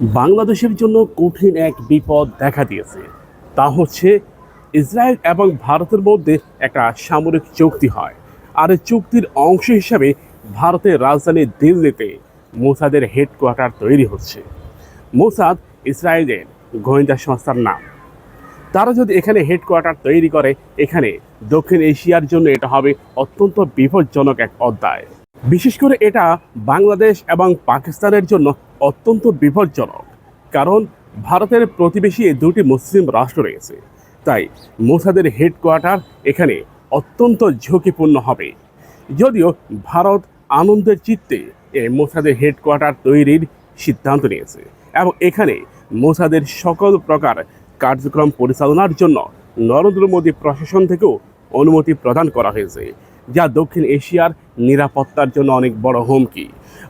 বাংলাদেশের জন্য কঠিন এক বিপদ দেখা দিয়েছে। তা হচ্ছে ইসরায়েল এবং ভারতের মধ্যে একটা সামরিক চুক্তি হয়। আর এই চুক্তির অংশ হিসাবে ভারতের রাজধানী দিল্লিতে মোসাদের হেডকোয়ার্টার তৈরি হচ্ছে। মোসাদ ইসরায়েলের গোয়েন্দা সংস্থার নাম। তারা যদি এখানে হেডকোয়ার্টার তৈরি করে, এখানে দক্ষিণ এশিয়ার জন্য এটা হবে অত্যন্ত বিপজ্জনক এক অধ্যায়। বিশেষ করে এটা বাংলাদেশ এবং পাকিস্তানের জন্য অত্যন্ত বিপজ্জনক, কারণ ভারতের প্রতিবেশী দুটি মুসলিম রাষ্ট্র রয়েছে। তাই মোসাদের হেডকোয়ার্টার এখানে অত্যন্ত ঝুঁকিপূর্ণ হবে। যদিও ভারত আনন্দের চিত্তে এই মোসাদের হেডকোয়ার্টার তৈরির সিদ্ধান্ত নিয়েছে এবং এখানে মোসাদের সকল প্রকার কার্যক্রম পরিচালনার জন্য নরেন্দ্র মোদী প্রশাসন থেকেও অনুমতি প্রদান করা হয়েছে, যা দক্ষিণ এশিয়ার নিরাপত্তার জন্য অনেক বড় হুমকি।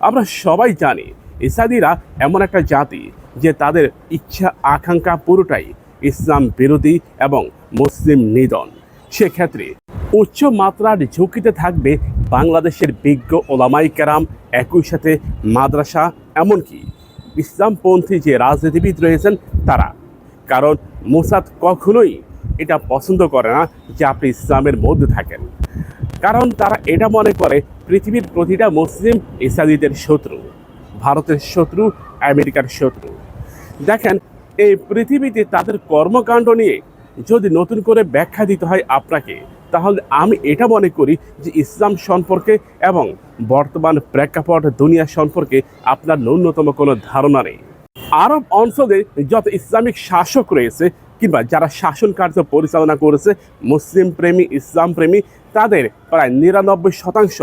আমরা সবাই জানি ইসাদিরা এমন একটা জাতি যে তাদের ইচ্ছা আকাঙ্ক্ষা পুরোটাই ইসলাম বিরোধী এবং মুসলিম নিধন। সেক্ষেত্রে উচ্চ মাত্রার ঝুঁকিতে থাকবে বাংলাদেশের বিজ্ঞ ওলামাই কেরাম একই সাথে মাদ্রাসা, এমনকি ইসলামপন্থী যে রাজনীতিবিদ রয়েছেন তারা। কারণ মোসাদ কখনোই এটা পছন্দ করে না যে আপনি ইসলামের মধ্যে থাকেন। কারণ তারা এটা মনে করে পৃথিবীর প্রতিটা মুসলিম ইসাদিদের শত্রু। ভারতের শত্রু, আমেরিকার শত্রু। দেখেন, এই পৃথিবীতে তাদের কর্মকাণ্ড নিয়ে যদি নতুন করে ব্যাখ্যা দিতে হয় আপনাকে, তাহলে আমি এটা মনে করি যে ইসলাম সম্পর্কে এবং বর্তমান প্রেক্ষাপট দুনিয়া সম্পর্কে আপনার ন্যূনতম কোনো ধারণা নেই। আরব অঞ্চলে যত ইসলামিক শাসক রয়েছে কিংবা যারা শাসন কার্য পরিচালনা করেছে, মুসলিম প্রেমী, ইসলাম প্রেমী, তাদের প্রায় নিরানব্বই শতাংশ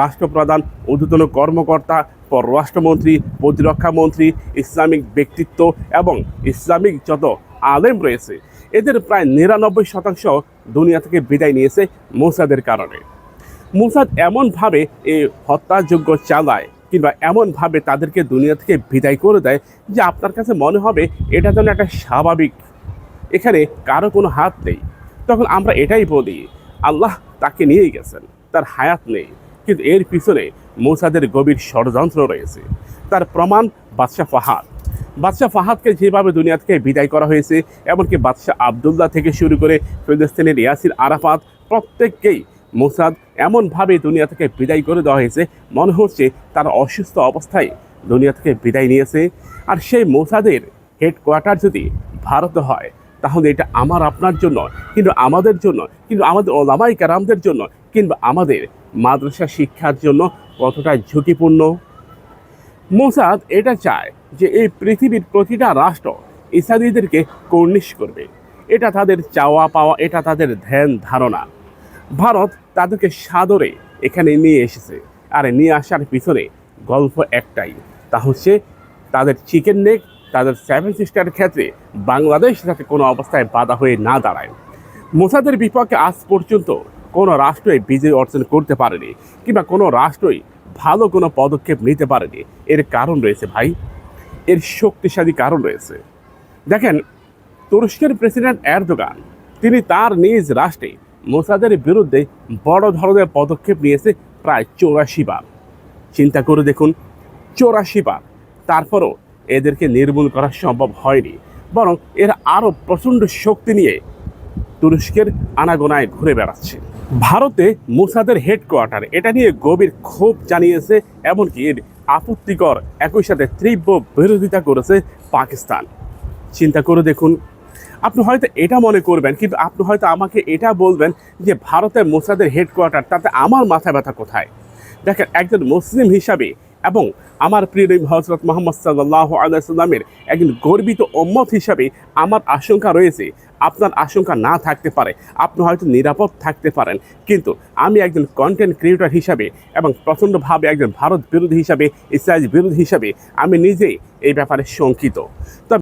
রাষ্ট্রপ্রধান, ঊর্ধ্বতন কর্মকর্তা, পররাষ্ট্রমন্ত্রী, প্রতিরক্ষা মন্ত্রী, ইসলামিক ব্যক্তিত্ব এবং ইসলামিক যত আলেম রয়েছে, এদের প্রায় নিরানব্বই শতাংশ দুনিয়া থেকে বিদায় নিয়েছে মোসাদের কারণে। মুসাদ এমনভাবে এই হত্যাযোগ্য চালায় কিংবা এমনভাবে তাদেরকে দুনিয়া থেকে বিদায় করে দেয় যে আপনার কাছে মনে হবে এটা যেন একটা স্বাভাবিক, এখানে কারও কোনো হাত নেই। তখন আমরা এটাই বলি, আল্লাহ তাকে নিয়েই গেছেন, তার হায়াত নেই। কিন্তু এর পিছনে মৌসাদের গভীর ষড়যন্ত্র রয়েছে। তার প্রমাণ বাদশাহ ফাহাদ। বাদশাহ ফাহাদকে যেভাবে দুনিয়া থেকে বিদায় করা হয়েছে, এমনকি বাদশাহ আবদুল্লাহ থেকে শুরু করে ফিলিস্তিনের ইয়াসির আরাফাত প্রত্যেককেই মোসাদ এমনভাবে দুনিয়া থেকে বিদায় করে দেওয়া হয়েছে। মনে হচ্ছে তারা অসুস্থ অবস্থায় দুনিয়া থেকে বিদায় নিয়েছে। আর সেই মোসাদের হেডকোয়ার্টার যদি ভারতে হয় তাহলে এটা আমার, আপনার জন্য কিন্তু আমাদের জন্য কিন্তু আমাদের ওলামাই কারামদের জন্য কিংবা আমাদের মাদ্রাসা শিক্ষার জন্য কতটা ঝুঁকিপূর্ণ? মোসাদ এটা চায় যে এই পৃথিবীর প্রতিটা রাষ্ট্র ইসাদিদেরকে কর্নিশ করবে। এটা তাদের চাওয়া পাওয়া, এটা তাদের ধ্যান ধারণা। ভারত তাদেরকে সাদরে এখানে নিয়ে এসেছে, আর নিয়ে আসার পিছনে গল্প একটাই, তা হচ্ছে তাদের চিকেন নেক তাদের সেভেন সিস্টারের ক্ষেত্রে বাংলাদেশ যাতে কোনো অবস্থায় বাধা হয়ে না দাঁড়ায়। মোসাদের বিপক্ষে আজ পর্যন্ত কোনো রাষ্ট্রই বিজয় অর্জন করতে পারেনি কিংবা কোনো রাষ্ট্রই ভালো কোনো পদক্ষেপ নিতে পারেনি। এর কারণ রয়েছে ভাই, এর শক্তিশালী কারণ রয়েছে। দেখেন, তুরস্কের প্রেসিডেন্ট এরদোগান, তিনি তার নিজ রাষ্ট্রে মোসাদের বিরুদ্ধে বড় ধরনের পদক্ষেপ নিয়েছে প্রায় চৌরাশি বার। চিন্তা করে দেখুন, চৌরাশি বার। তারপরও এদেরকে নির্মূল করা সম্ভব হয়নি, বরং এরা আরও প্রচণ্ড শক্তি নিয়ে তুরস্কের আনাগোনায় ঘুরে বেড়াচ্ছে। ভারতে মুসাদের হেডকোয়ার্টার, এটা নিয়ে গভীর ক্ষোভ জানিয়েছে, এমনকি এর আপত্তিকর একই সাথে তীব্র বিরোধিতা করেছে পাকিস্তান। চিন্তা করে দেখুন, আপনি হয়তো এটা মনে করবেন, কিন্তু আপনি হয়তো আমাকে এটা বলবেন যে ভারতের মোসাদের হেডকোয়ার্টার, তাতে আমার মাথা ব্যথা কোথায়? দেখেন, একজন মুসলিম হিসাবে এবং আমার প্রিয় নবী হজরত মোহাম্মদ সাল্লাহ আলাইসাল্লামের একজন গর্বিত ওম্মত হিসাবে আমার আশঙ্কা রয়েছে, আপনার আশঙ্কা না থাকতে পারে, আপনি হয়তো নিরাপদ থাকতে পারেন। কিন্তু আমি একজন কন্টেন্ট ক্রিয়েটর হিসাবে এবং প্রচণ্ডভাবে একজন ভারত বিরোধী হিসাবে, ইসরায়েল বিরোধী হিসাবে আমি নিজেই এই ব্যাপারে শঙ্কিত। তবে